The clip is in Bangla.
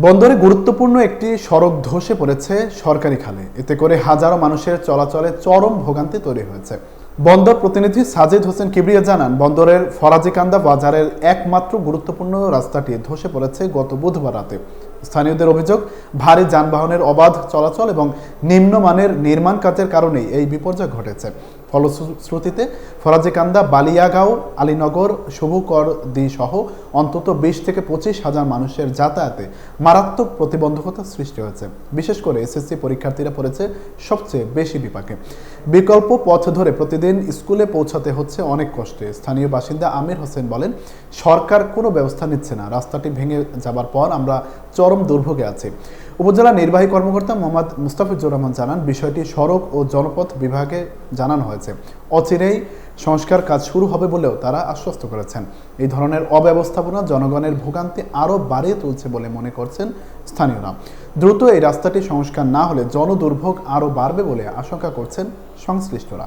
বন্দরে গুরুত্বপূর্ণ একটি সড়ক ধসে পড়েছে সরকারি খালে। এতে করে হাজারো মানুষের চলাচলে চরম ভোগান্তি তৈরি হয়েছে। বন্দর প্রতিনিধি সাজিদ হোসেন কিবরিয়া জানান, বন্দরের ফরাজিকান্দা বাজারের একমাত্র গুরুত্বপূর্ণ রাস্তাটি ধসে পড়েছে গত বুধবার রাতে। স্থানীয়দের অভিযোগ, ভারী যানবাহনের অবাধ চলাচল এবং নিম্নমানের নির্মাণ কাজের কারণেই এই বিপর্যয় ঘটেছে। ফলশ্রুতিতে ফরাজিকান্দা, বালিয়াগাঁও, আলীনগর, শুভকরদি সহ অন্তত বিশ থেকে পঁচিশ হাজার মানুষের যাতায়াতে মারাত্মক প্রতিবন্ধকতা সৃষ্টি হয়েছে। বিশেষ করে এসএসসি পরীক্ষার্থীরা পড়েছে সবচেয়ে বেশি বিপাকে। বিকল্প পথ ধরে প্রতিদিন স্কুলে পৌঁছাতে হচ্ছে অনেক কষ্টে। স্থানীয় বাসিন্দা আমির হোসেন বলেন, সরকার কোনো ব্যবস্থা নিচ্ছে না। রাস্তাটি ভেঙে যাবার পর আমরা চরম দুর্ভোগে আছি। উপজেলা নির্বাহী কর্মকর্তা মোহাম্মদ মুস্তাফিজুর রহমান জানান, বিষয়টি সড়ক ও জনপথ বিভাগে জানানো হয়েছে। অচিরেই সংস্কার কাজ শুরু হবে বলেও তারা আশ্বস্ত করেছেন। এই ধরনের অব্যবস্থাপনা জনগণের ভোগান্তি আরও বাড়িয়ে তুলছে বলে মনে করছেন স্থানীয়রা। দ্রুত এই রাস্তাটি সংস্কার না হলে জনদুর্ভোগ আরও বাড়বে বলে আশঙ্কা করছেন সংশ্লিষ্টরা।